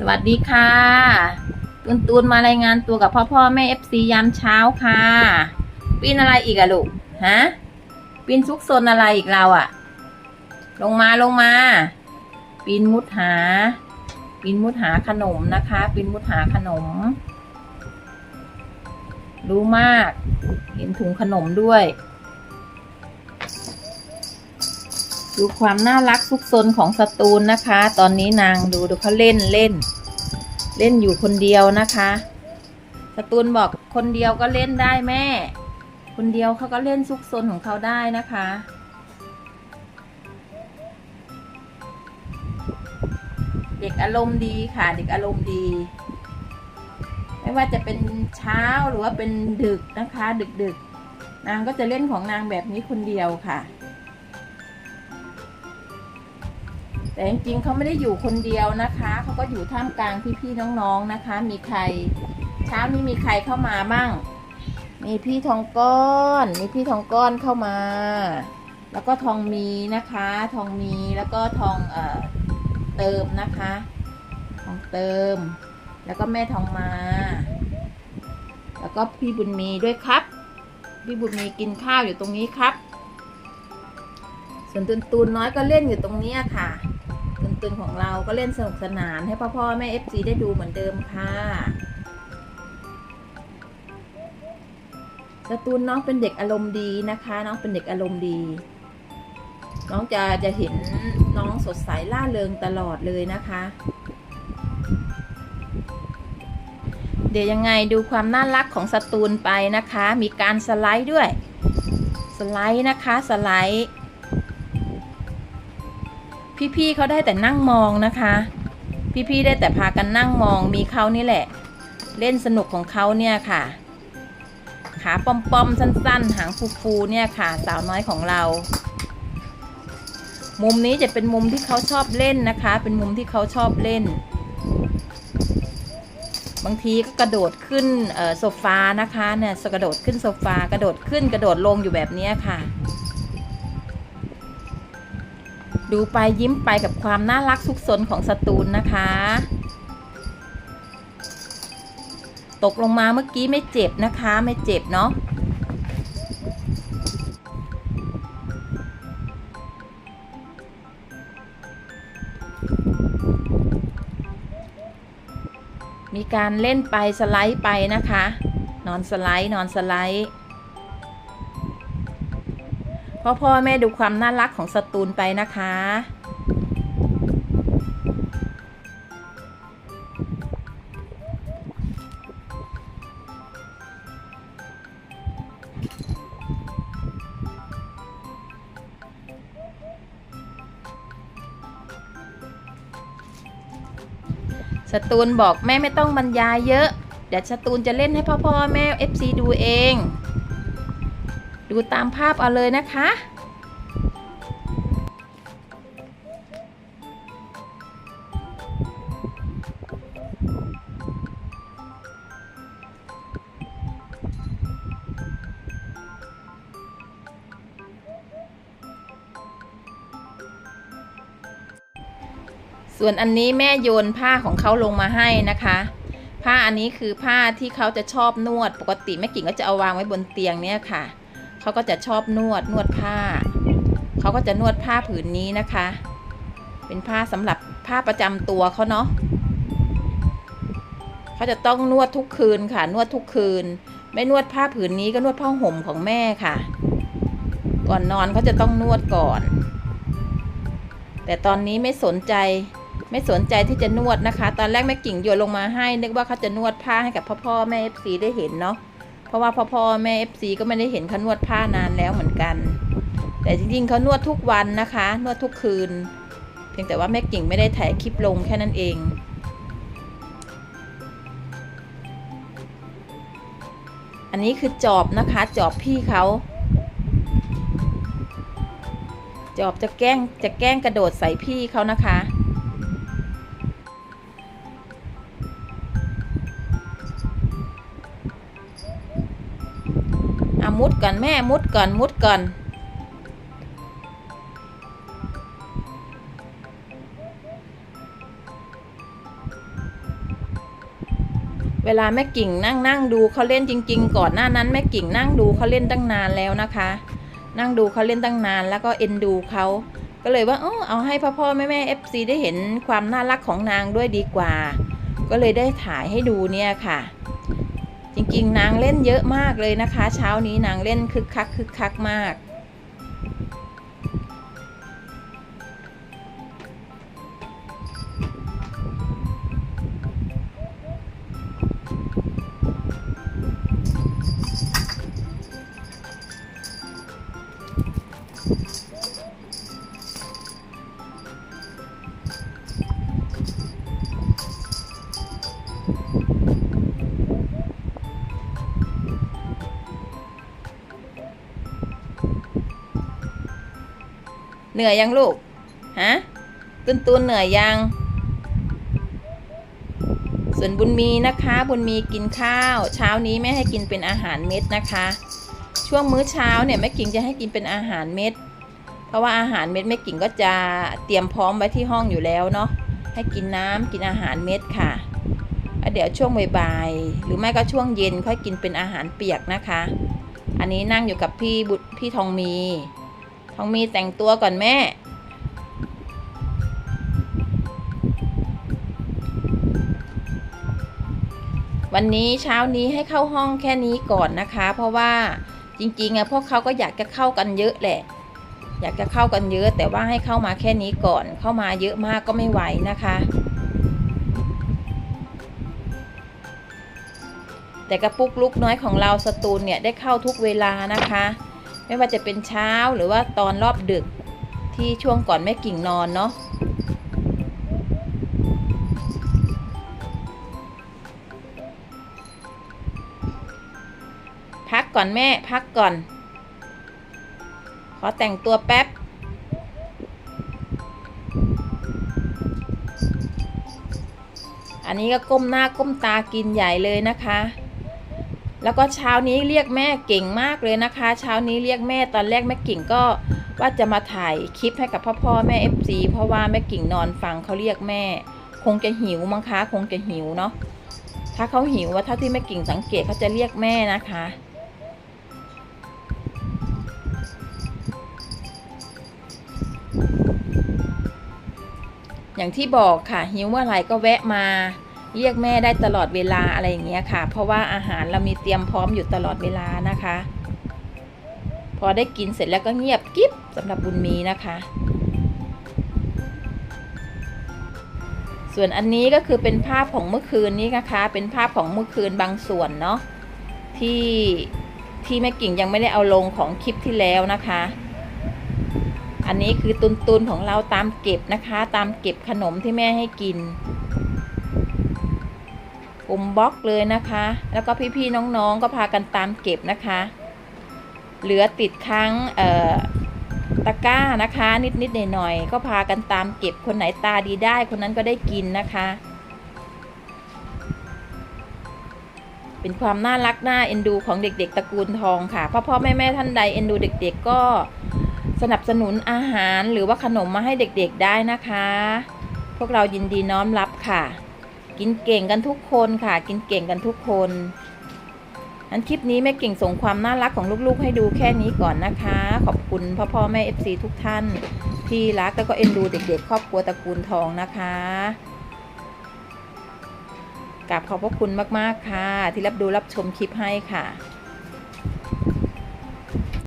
สวัสดีค่ะ ตูนตูนมารายงานตัวกับพ่อพ่อแม่เอฟซียามเช้าค่ะ ปีนอะไรอีกอะลูก ฮะ ปีนซุกซนอะไรอีกเราอะลงมาลงมา ปีนมุดหา ปีนมุดหาขนมนะคะ ปีนมุดหาขนม รู้มาก เห็นถุงขนมด้วย ดูความน่ารักซุกซนของสตูนนะคะ ตอนนี้นางดูดูเขาเล่นเล่น เล่นอยู่คนเดียวนะคะ สตูนบอกคนเดียวก็เล่นได้แม่ คนเดียวเขาก็เล่นซุกซนของเขาได้นะคะเด็กอารมณ์ดีค่ะ เด็กอารมณ์ดี ไม่ว่าจะเป็นเช้าหรือว่าเป็นดึกนะคะ ดึกดึกๆนางก็จะเล่นของนางแบบนี้คนเดียวค่ะ แต่จริงๆเขาไม่ได้อยู่คนเดียวนะคะเขาก็อยู่ท่ามกลางพี่ๆน้องๆนะคะ มีใครเช้านี้มีใครเข้ามาบ้าง มีพี่ทองก้อน มีพี่ทองก้อนเข้ามา แล้วก็ทองมีนะคะ ทองมีแล้วก็ทองเอ่อเติมนะคะ ทองเติม แล้วก็แม่ทองมา แล้วก็พี่บุญมีด้วยครับ พี่บุญมีกินข้าวอยู่ตรงนี้ครับ ส่วนตุนตุนน้อยก็เล่นอยู่ตรงนี้ค่ะ ตุนตุนของเราก็เล่นสนุกสนานให้พ่อพ่อแม่เอฟซีได้ดูเหมือนเดิมค่ะสตูนน้องเป็นเด็กอารมณ์ดีนะคะ น้องเป็นเด็กอารมณ์ดี น้องจะจะเห็นน้องสดใสล่าเริงตลอดเลยนะคะ เดี๋ยวยังไงดูความน่ารักของสตูนไปนะคะ มีการสไลด์ด้วย สไลด์นะคะสไลด์ พี่ๆเขาได้แต่นั่งมองนะคะ พี่ๆได้แต่พากันนั่งมองมีเขานี่แหละ เล่นสนุกของเขาเนี่ยค่ะ ขาป้อมๆสั้น ๆ หางฟูๆเนี่ยค่ะ สาวน้อยของเรา มุมนี้จะเป็นมุมที่เขาชอบเล่นนะคะ เป็นมุมที่เขาชอบเล่น บางทีก็กระโดดขึ้นโซฟานะคะเนี่ยกระโดดขึ้นโซฟากระโดดขึ้นกระโดดลงอยู่แบบนี้ค่ะ ดูไปยิ้มไปกับความน่ารักสุขสนของสตูนนะคะ ตกลงมาเมื่อกี้ไม่เจ็บนะคะ ไม่เจ็บเนาะมีการเล่นไปสไลด์ไปนะคะ นอนสไลด์นอนสไลด์ พ่อพ่อแม่ดูความน่ารักของสตูนไปนะคะสตูนบอกแม่ไม่ต้องบรรยายเยอะ เดี๋ยวสตูนจะเล่นให้พ่อพ่อแม่ FC ดูเอง ดูตามภาพเอาเลยนะคะ ส่วนอันนี้แม่โยนผ้าของเขาลงมาให้นะคะผ้าอันนี้คือผ้าที่เขาจะชอบนวด ปกติแม่กิ่งก็จะเอาวางไว้บนเตียงเนี่ยค่ะ เขาก็จะชอบนวดนวดผ้า เขาก็จะนวดผ้าผืนนี้นะคะ เป็นผ้าสำหรับผ้าประจำตัวเขาเนาะเขาจะต้องนวดทุกคืนค่ะ นวดทุกคืน ไม่นวดผ้าผืนนี้ก็นวดผ้าห่มของแม่ค่ะ ก่อนนอนเขาจะต้องนวดก่อน แต่ตอนนี้ไม่สนใจไม่สนใจที่จะนวดนะคะ ตอนแรกแม่กิ่งโยนลงมาให้ นึกว่าเขาจะนวดผ้าให้กับพ่อพ่อแม่เอฟซีได้เห็นเนาะ เพราะว่าพ่อพ่อแม่เอฟซีก็ไม่ได้เห็นเขานวดผ้านานแล้วเหมือนกัน แต่จริงๆเขานวดทุกวันนะคะ นวดทุกคืน เพียงแต่ว่าแม่กิ่งไม่ได้ถ่ายคลิปลงแค่นั้นเองอันนี้คือจอบนะคะ จอบพี่เขาจอบจะแกล้งจะแกล้งกระโดดใส่พี่เขานะคะ มุดก่อนแม่มุดก่อนมุดก่อน เวลาแม่กิ่งนั่งนั่งดูเขาเล่นจริง ๆ ก่อนหน้านั้นแม่กิ่งนั่งดูเขาเล่นตั้งนานแล้วนะคะ นั่งดูเขาเล่นตั้งนานแล้วก็เอ็นดูเขาก็เลยว่าเออเอาให้พ่อพ่อแม่แม่เอฟซีได้เห็นความน่ารักของนางด้วยดีกว่า ก็เลยได้ถ่ายให้ดูเนี่ยค่ะ จริงๆ นางเล่นเยอะมากเลยนะคะ เช้านี้นางเล่นคึกคักคึกคักมาก เหนื่อยยังลูก ฮะตุนตุนเหนื่อยยัง ส่วนบุญมีนะคะ บุญมีกินข้าว เช้านี้ไม่ให้กินเป็นอาหารเม็ดนะคะ ช่วงมื้อเช้าเนี่ยแม่กิ่งจะให้กินเป็นอาหารเม็ด เพราะว่าอาหารเม็ดแม่กิ่งก็จะเตรียมพร้อมไว้ที่ห้องอยู่แล้วเนาะ ให้กินน้ำกินอาหารเม็ดค่ะเดี๋ยวช่วงบ่ายๆหรือไม่ก็ช่วงเย็นค่อยกินเป็นอาหารเปียกนะคะ อันนี้นั่งอยู่กับพี่บุตรพี่ทองมี ทองมีแต่งตัวก่อนแม่ วันนี้เช้านี้ให้เข้าห้องแค่นี้ก่อนนะคะ เพราะว่าจริงๆอะพวกเขาก็อยากจะเข้ากันเยอะแหละ อยากจะเข้ากันเยอะ แต่ว่าให้เข้ามาแค่นี้ก่อน เข้ามาเยอะมากก็ไม่ไหวนะคะแต่กระปุกลุกน้อยของเราสตูลเนี่ยได้เข้าทุกเวลานะคะ ไม่ว่าจะเป็นเช้าหรือว่าตอนรอบดึกที่ช่วงก่อนแม่กิ่งนอนเนาะพักก่อนแม่พักก่อน ขอแต่งตัวแป๊บ อันนี้ก็ก้มหน้าก้มตากินใหญ่เลยนะคะ แล้วก็เช้านี้เรียกแม่เก่งมากเลยนะคะ เช้านี้เรียกแม่ตอนแรกแม่กิ่งก็ว่าจะมาถ่ายคลิปให้กับพ่อพ่อแม่เอฟซีเพราะว่าแม่กิ่งนอนฟังเขาเรียกแม่ คงจะหิวมั้งคะ คงจะหิวเนาะถ้าเขาหิวว่าถ้าที่แม่กิ่งสังเกตเขาจะเรียกแม่นะคะอย่างที่บอกค่ะหิวเมื่อไหร่ก็แวะมา เรียกแม่ได้ตลอดเวลาอะไรอย่างเงี้ยค่ะ เพราะว่าอาหารเรามีเตรียมพร้อมอยู่ตลอดเวลานะคะ พอได้กินเสร็จแล้วก็เงียบกิ๊บสำหรับบุญมีนะคะ ส่วนอันนี้ก็คือเป็นภาพของเมื่อคืนนี้นะคะ เป็นภาพของเมื่อคืนบางส่วนเนาะที่ที่แม่กิ่งยังไม่ได้เอาลงของคลิปที่แล้วนะคะ อันนี้คือตุนตุนๆของเราตามเก็บนะคะ ตามเก็บขนมที่แม่ให้กิน กลุ่มบล็อกเลยนะคะ แล้วก็พี่ๆน้องๆก็พากันตามเก็บนะคะ เหลือติดค้างตะกร้านะคะ นิดๆหน่อยๆก็พากันตามเก็บคนไหนตาดีได้ คนนั้นก็ได้กินนะคะ เป็นความน่ารักน่าเอ็นดูของเด็ก ๆตระกูลทองค่ะพ่อพ่อแม่แม่ท่านใดเอ็นดูเด็ก ๆ ก็สนับสนุนอาหารหรือว่าขนมมาให้เด็กๆได้นะคะ พวกเรายินดีน้อมรับค่ะ กินเก่งกันทุกคนค่ะ กินเก่งกันทุกคนอันคลิปนี้แม่เก่งส่งความน่ารักของลูกๆ ให้ดูแค่นี้ก่อนนะคะ ขอบคุณพ่อพ่อแม่เอฟซีทุกท่าน ที่รักแล้วก็เอ็นดูเด็กๆ ครอบครัวตระกูลทองนะคะกราบขอบพระคุณมากๆค่ะ ที่รับดูรับชมคลิปให้ค่ะ